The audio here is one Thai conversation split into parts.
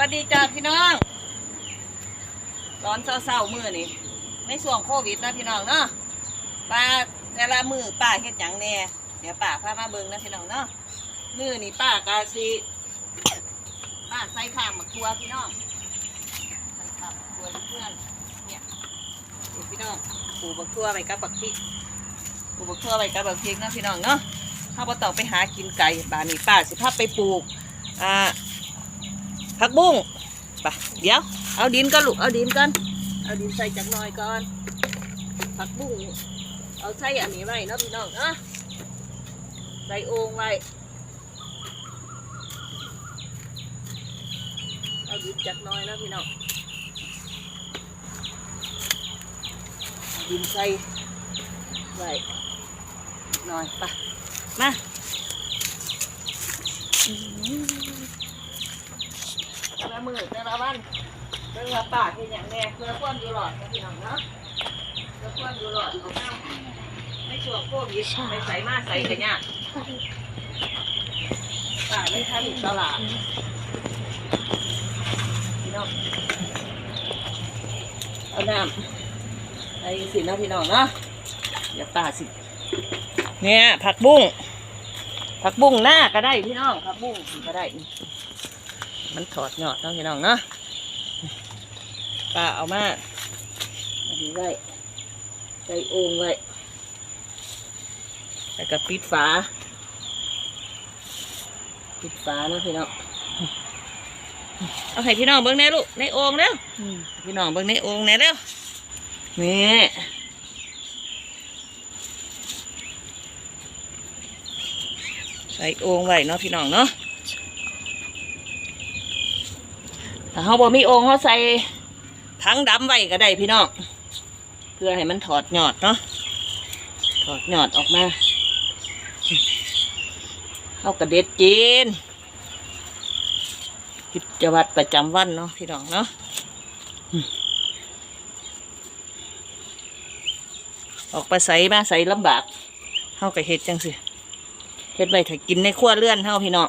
วัสดีจ้าพี่น้อง ตอนเช้าๆมือนี่ในช่วงโควิดนะพี่น้องเนาะป้าแต่ละมือป้าเฮ็ดหยังแน่เดี๋ยวป้าพามาเบิ่งนะพี่น้องเนาะมือนี่ป้ากาสิป้าใส่ข้างมะครัวพี่น้องใส่ข้างมะครัวเพื่อนเนี่ยพี่น้องปลูกบักทั่วไปกับบักพริกปลูกบักทั่วไปกับบักพริกนะพี่น้องเนาะถ้าบ่ต้องไปหากินไก่บ้านนี้ป้าสิพาไปปลูกอ่า ผักบุ้งไปเดี๋ยว เอาดินก่อนลูกเอาดินก่อนเอาดินใส่จักหน่อยก่อนผักบุ้งเอาใส่อันนี้ไว้เนาะพี่น้องเนาะใส่โอ่งไว้เอาดินจักหน่อยนะพี่น้องเอาดินใส่ไว้หน่อยไปมา แต่ละมือแต่ละวันเรื่องละปากเป็นอย่างแรกเพื่อความอยู่รอดนะพี่น้องเนาะเพื่อความอยู่รอดของเราในช่วงโควิดไปใส่มาใส่กันยากป่าไม่ทันตลาดพี่น้องเอาน้ำไอ้สินะพี่น้องเนาะอย่าป่าสิ เนี่ยผักบุ้งผักบุ้งหน้าก็ได้พี่น้องผักบุ้งก็ได้ มันถอดยอดเนาะพี่น้องเนาะป้าเอามาอันนี้ไว้ใส่โอ่งไว้แล้วก็ปิดฝา ปิดฝานะพี่น้อง เอาให้พี่น้องเบิ่งแน่ลูก ในโอ่งเร็วพี่น้องเบิ่งในโอ่งแน่เร็ว นี่ใส่โอ่งไว้เนาะพี่น้องเนาะ ถ้าเขาบ่มีโองค์เขาใส่ถังดำไว้ก็ได้พี่น้องเพื่อให้มันถอดหยอดเนาะถอดหยอดออกมาเขากระเด็ดจีนกิจวัตรประจำวันเนาะพี่น้องเนาะออกไปใส่มาใส่ลำบากเขาก็เฮ็ดจังสิเฮ็ดไว้ถ้ากินในครัวเรือนเฮาพี่น้อง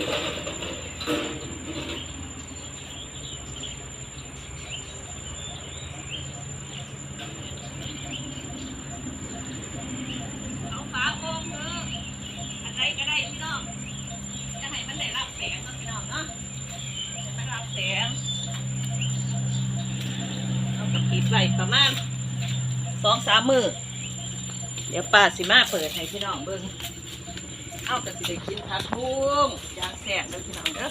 ระปิดไว้ประมาณสองสามมือ เดี๋ยวป้าสิมาเปิดให้พี่น้องเบิ่ง เอากระสิได้กินผักบุ้งยางแสบเลยพี่น้องเด้อ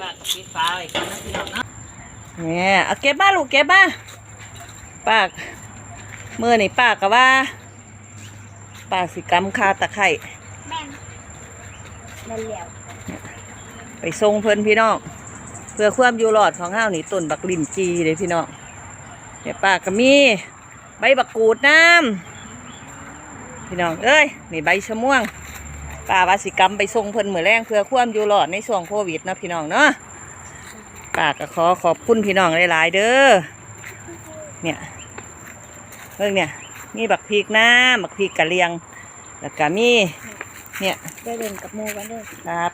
ป้าก็ปิดฝาไว้ก่อนนะพี่น้องเนาะเนี่ยเอาเก็บมาลูกเก็บมาป้าเมื่อนี่ป้าก็ว่าป้าสิกำคาตะไคร่แม่นนั่นแล้วไปส่งเพิ่นพี่น้องเพื่อความอยู่รอดของห้าวนี่ต้นบักลินจีเลยพี่น้องเดี๋ยวป้าก็มีใบบักกูดน้ำ พี่น้องเอ้ยนี่ใบชะม่วงป้าว่าสิกรรมไปส่งเพิ่นเหมือแรงเพื่อความอยู่รอดในช่วงโควิดเนาะพี่น้องเนาะป้าก็ขอขอบคุณพี่น้องหลาย ๆ เด้อเนี่ยเรื่องเนี่ยมีบักพริกน้ำบักพริกกะเลียงแล้วก็มีเนี่ยได้เล่นกับโมกันเด้อครับ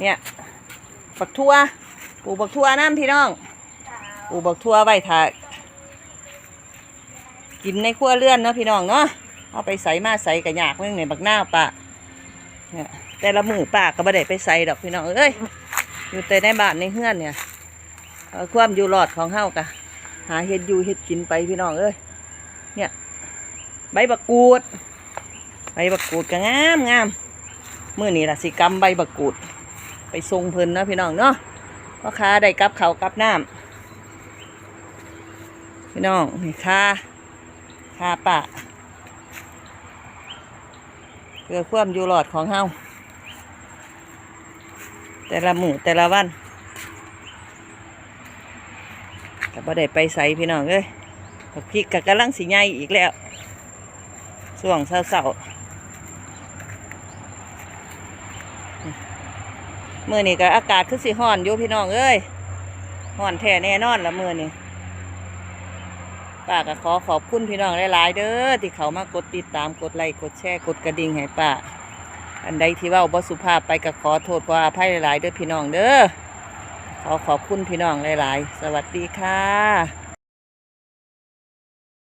เนี่ยบักทั่วปลูกบักทั่วน้ำพี่น้องปลูกบักทั่วไว้ถ่ากินในครัวเรือนเนาะพี่น้องเนาะ เอาไปใส่มาใส่กระยากเรื่องเนี่ยบักหน้าวปะเนี่ยแต่ละมือปากก็ไม่ได้ไปใส่ดอกพี่น้องเอ้ยอยู่แต่ในบ้านในเฮือนเนี่ยเอาความอยู่รอดของเฮากะหาเห็ดอยู่เห็ดกินไปพี่น้องเอ้ยเนี่ยใบบักกูด ใบบักกูดก็งามงามมื่อนี้ล่ะสิกำใบบักกูด ไปทรงเพิ่นเนาะพี่น้องเนาะพ่อค้าได้กับเขาวกับน้ำพี่น้องนี่ค่าค่าป่า เพื่อความอยู่รอดของเฮาแต่ละหมู่แต่ละวันก็บ่ได้ไปใส่พี่น้องเอ้ยบักพริกก็กำลังสิใหญ่อีกแล้วช่วงเศร้าๆมื่อนี้ก็อากาศคือสิฮ้อนอยู่พี่น้องเอ้ยฮ้อนแท้แน่นอนละมื่อนี้ ป้าก็ขอขอบคุณพี่น้องหลายๆเด้อที่เขามากดติดตามกดไลค์กดแชร์กดกระดิ่งให้ป้าอันใดที่ว่าบ่สุภาพไปก็ขอโทษขออภัยหลายๆเด้อพี่น้องเด้อขอขอบคุณพี่น้องหลาย ๆ สวัสดีค่ะ